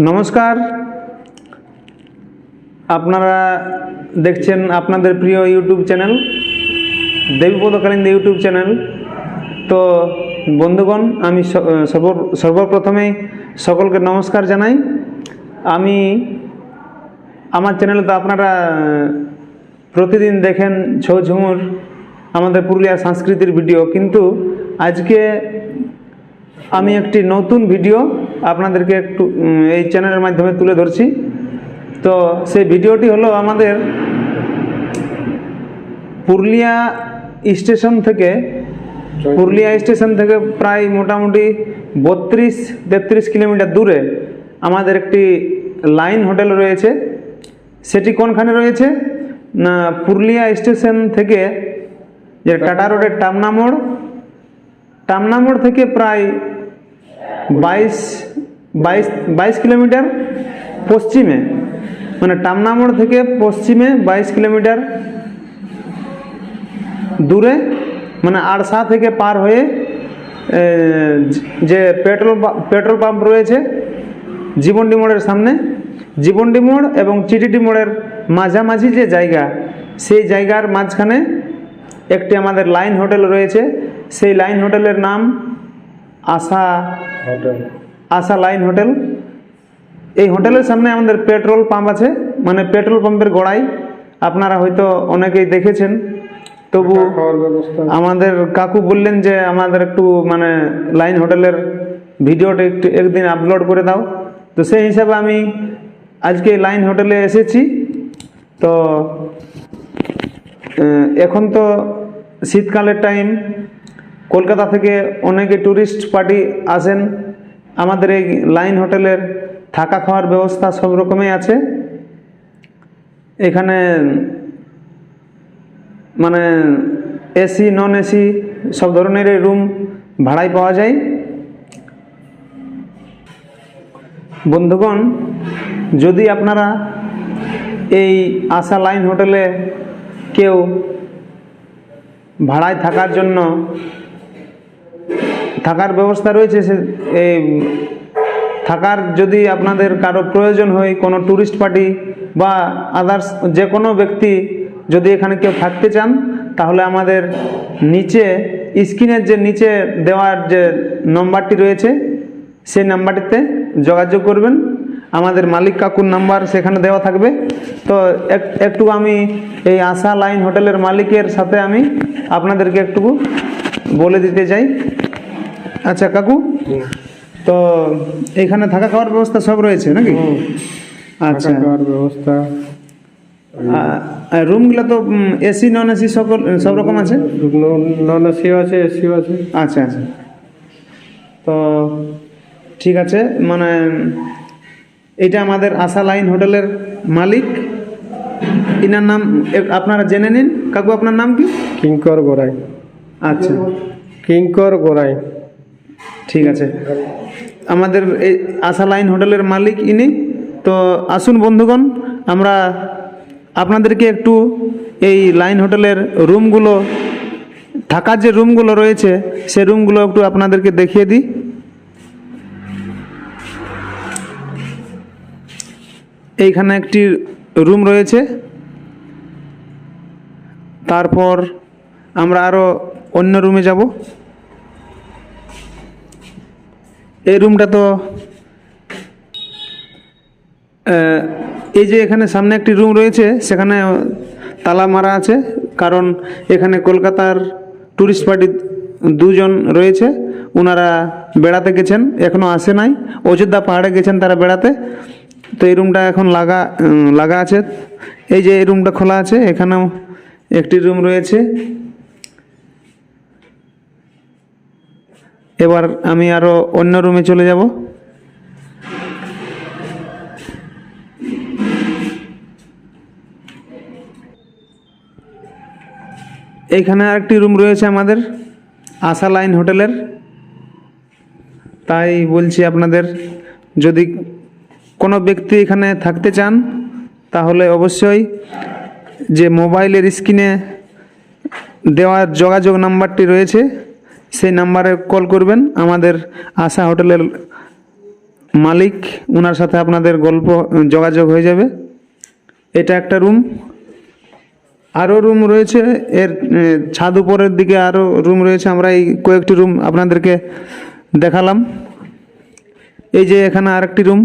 নমস্কার। আপনারা দেখছেন আপনাদের প্রিয় YouTube channel, Debipada Kalinda YouTube channel. তো বন্ধুগণ, আমি স- সর্ব সর্বপ্রথমেই সকলকে নমস্কার জানাই। আমি আমার চ্যানেলে তো আপনারা প্রতিদিন দেখেন ছৌ ঝুমুর, আমাদের পুরুলিয়ার সংস্কৃতির ভিডিও। কিন্তু আজকে আমি একটি নতুন ভিডিও আপনাদেরকে একটু এই চ্যানেলের মাধ্যমে তুলে ধরছি। তো সেই ভিডিওটি হলো আমাদের পুরুলিয়া স্টেশন থেকে পুরুলিয়া স্টেশন থেকে প্রায় মোটামুটি বত্রিশ তেত্রিশ কিলোমিটার দূরে আমাদের একটি লাইন হোটেল রয়েছে। সেটি কোনখানে রয়েছে? না পুরুলিয়া স্টেশন থেকে যে টাটা রোডের টামনা মোড় টামনা মোড় থেকে প্রায় বাইশ বাইশ বাইশ কিলোমিটার পশ্চিমে মানে টামনা মোড় থেকে পশ্চিমে বাইশ কিলোমিটার দূরে মানে আড়সা থেকে পার হয়ে যে পেট্রোল পেট্রোল পাম্প রয়েছে, জীবনডি মোড়ের সামনে, জীবনডি মোড় এবং চিটিটি মোড়ের মাঝামাঝি যে জায়গা, সেই জায়গার মাঝখানে একটি আমাদের লাইন হোটেল রয়েছে, সেই লাইন হোটেলের নাম আশা আশা লাইন হোটেল। এই হোটেলের সামনে আমাদের পেট্রোল পাম্প আছে। মানে পেট্রোল পাম্পের গোড়ায় আপনারা হয়তো অনেকেই দেখেছেন। তবু আমাদের কাকু বললেন যে আমাদের একটু মানে লাইন হোটেলের ভিডিওটা একটু একদিন আপলোড করে দাও। তো সেই হিসাবে আমি আজকে লাইন হোটেলে এসেছি। তো এখন তো শীতকালের টাইম। কলকাতা থেকে অনেকে ট্যুরিস্ট পার্টি আসেন। আমাদের এই লাইন হোটেলের থাকা খাওয়ার ব্যবস্থা সব রকমই আছে। এখানে মানে এসি নন এসি সব ধরনের রুম ভাড়ায় পাওয়া যায়। বন্ধুগণ, যদি আপনারা এই আশা লাইন হোটেলে কেউ ভাড়ায় থাকার জন্য থাকার ব্যবস্থা রয়েছে, সে এই থাকার যদি আপনাদের কারও প্রয়োজন হয়, কোনো ট্যুরিস্ট পার্টি বা আদার্স যে কোনো ব্যক্তি যদি এখানে কেউ থাকতে চান, তাহলে আমাদের নিচে, স্ক্রিনের যে নিচে দেওয়ার যে নম্বরটি রয়েছে, সেই নাম্বারটিতে যোগাযোগ করবেন। আমাদের মালিক কাকুর নাম্বার সেখানে দেওয়া থাকবে। তো এক- একটু আমি এই আশা লাইন হোটেলের মালিকের সাথে আমি আপনাদেরকে একটু বলে দিতে চাই। আচ্ছা কাকু? তো এখানে থাকা খাওয়ার ব্যবস্থা সব রয়েছে নাকি? আচ্ছা। খাওয়ার ব্যবস্থা। রুমগুলো তো এসি নন এসি সকল সব রকম আছে? নন এসিও আছে এসিও আছে। আচ্ছা আচ্ছা। তো ঠিক আছে মানে এটা আমাদের আশা লাইন হোটেলের মালিক। ইনার নাম আপনারা জেনে নিন। কাকু আপনার নাম কি? কিঙ্কর গোড়াই। আচ্ছা। কিঙ্কর গোড়াই। ঠিক আছে। আমাদের এই আশা লাইন হোটেলের মালিক ইনি। তো আসুন বন্ধুগণ, আমরা আপনাদেরকে একটু এই লাইন হোটেলের রুমগুলো থাকার যে রুমগুলো রয়েছে, সে রুমগুলো একটু আপনাদেরকে দেখিয়ে দিই। এইখানে একটি রুম রয়েছে। তারপর আমরা আরও অন্য রুমে যাব। এই রুমটা তো এই যে এখানে সামনে একটি রুম রয়েছে, সেখানে তালা মারা আছে, কারণ এখানে কলকাতার ট্যুরিস্ট পার্টি দুজন রয়েছে ওনারা বেড়াতে গেছেন এখনও আসে নাই। অযোধ্যা পাহাড়ে গেছেন তারা বেড়াতে। তো এই রুমটা এখন লাগা লাগা আছে। এই যে এই রুমটা খোলা আছে, এখানেও একটি রুম রয়েছে। এবার আমি আরও অন্য রুমে চলে যাব। এইখানে আরেকটি রুম রয়েছে আমাদের, আশা লাইন হোটেলের। তাই বলছি আপনাদের, যদি কোনো ব্যক্তি এখানে থাকতে চান, তাহলে অবশ্যই যে মোবাইলের স্ক্রিনে দেওয়ার যোগাযোগ নাম্বারটি রয়েছে সেই নাম্বারে কল করবেন। আমাদের আশা হোটেলের মালিক ওনার সাথে আপনাদের গল্প যোগাযোগ হয়ে যাবে। এটা একটা রুম। আরও রুম রয়েছে। এর ছাদ উপরের দিকে আরও রুম রয়েছে। আমরা এই কয়েকটি রুম আপনাদেরকে দেখালাম। এই যে এখানে আরেকটি রুম।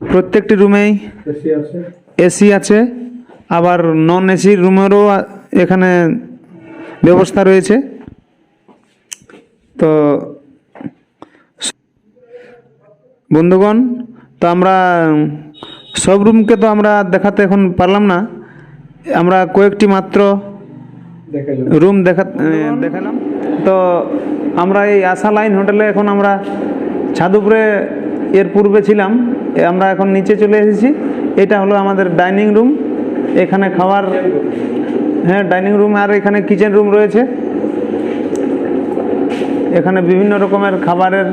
প্রত্যেকটি রুমেই এসি আছে। আবার নন এসি রুমেরও এখানে ব্যবস্থা রয়েছে। তো বন্ধুগণ তো আমরা সব রুমকে তো আমরা দেখাতে এখন পারলাম না। আমরা কয়েকটি মাত্র রুম দেখা দেখালাম তো আমরা এই আশা লাইন হোটেলে এখন আমরা ছাদ উপরে এর পূর্বে ছিলাম। আমরা এখন নিচে চলে এসেছি। এটা হলো আমাদের ডাইনিং রুম। এখানে খাওয়ার হ্যাঁ ডাইনিং রুম আর এখানে কিচেন রুম রয়েছে। এখানে বিভিন্ন রকমের খাবারের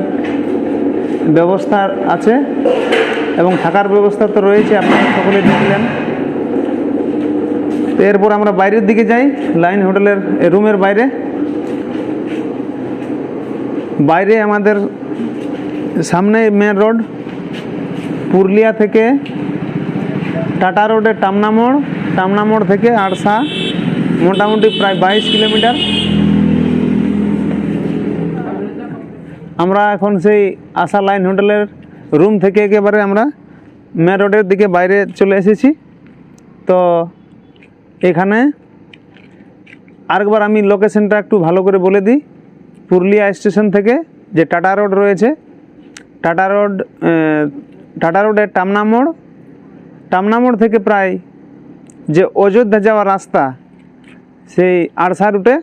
ব্যবস্থা আছে এবং থাকার ব্যবস্থা তো রয়েছে আপনারা সকলে দেখলেন। তো এরপর আমরা বাইরের দিকে যাই, লাইন হোটেলের রুমের বাইরে। বাইরে আমাদের সামনে মেন রোড, পুরুলিয়া থেকে টাটা রোডের টামনা মোড় টামনা মোড় থেকে আরসা, মোটামুটি প্রায় বাইশ কিলোমিটার। আমরা এখন সেই আশা লাইন হোটেলের রুম থেকে একেবারে আমরা মেন রোডের দিকে বাইরে চলে এসেছি। তো এখানে আরেকবার আমি লোকেশনটা একটু ভালো করে বলে দিই। পুরুলিয়া স্টেশন থেকে যে টাটা রোড রয়েছে, টাটা রোড টাটা রোডের টামনা মোড়। টামনা মোড় থেকে প্রায় যে অযোধ্যা যাওয়ার রাস্তা, সেই আড়সা রুটে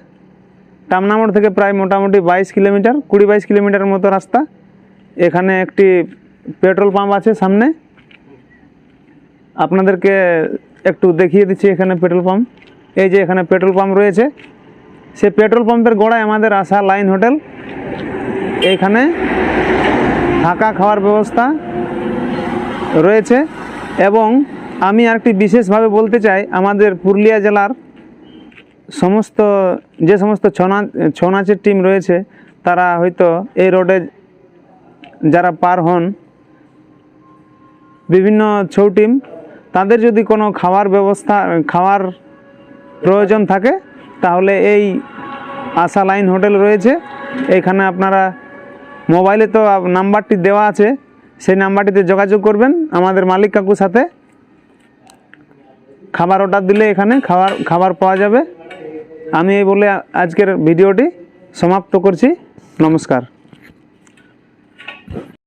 টামনা মোড় থেকে প্রায় মোটামুটি বাইশ কিলোমিটার, কুড়ি বাইশ কিলোমিটার মতো রাস্তা। এখানে একটি পেট্রোল পাম্প আছে সামনে। আপনাদেরকে একটু দেখিয়ে দিচ্ছি এখানে পেট্রোল পাম্প। এই যে এখানে পেট্রোল পাম্প রয়েছে। সে পেট্রোল পাম্পের গোড়ায় আমাদের আসা লাইন হোটেল। এইখানে থাকা খাওয়ার ব্যবস্থা রয়েছে। এবং আমি আরেকটি বিশেষভাবে বলতে চাই, আমাদের পুরুলিয়া জেলার সমস্ত, যে সমস্ত ছৌ ছৌ নাচের টিম রয়েছে, তারা হয়তো এই রোডে যারা পার হন, বিভিন্ন ছৌ টিম তাদের যদি কোনো খাওয়ার ব্যবস্থা, খাওয়ার প্রয়োজন থাকে, তাহলে এই আশা লাইন হোটেল রয়েছে। এখানে আপনারা মোবাইলে তো নাম্বারটি দেওয়া আছে, সেই নাম্বারটিতে যোগাযোগ করবেন আমাদের মালিক কাকুর সাথে। খাবার অর্ডার দিলে এখানে খাবার খাবার পাওয়া যাবে। আমি এই বলে আজকের ভিডিওটি সমাপ্ত করছি। নমস্কার।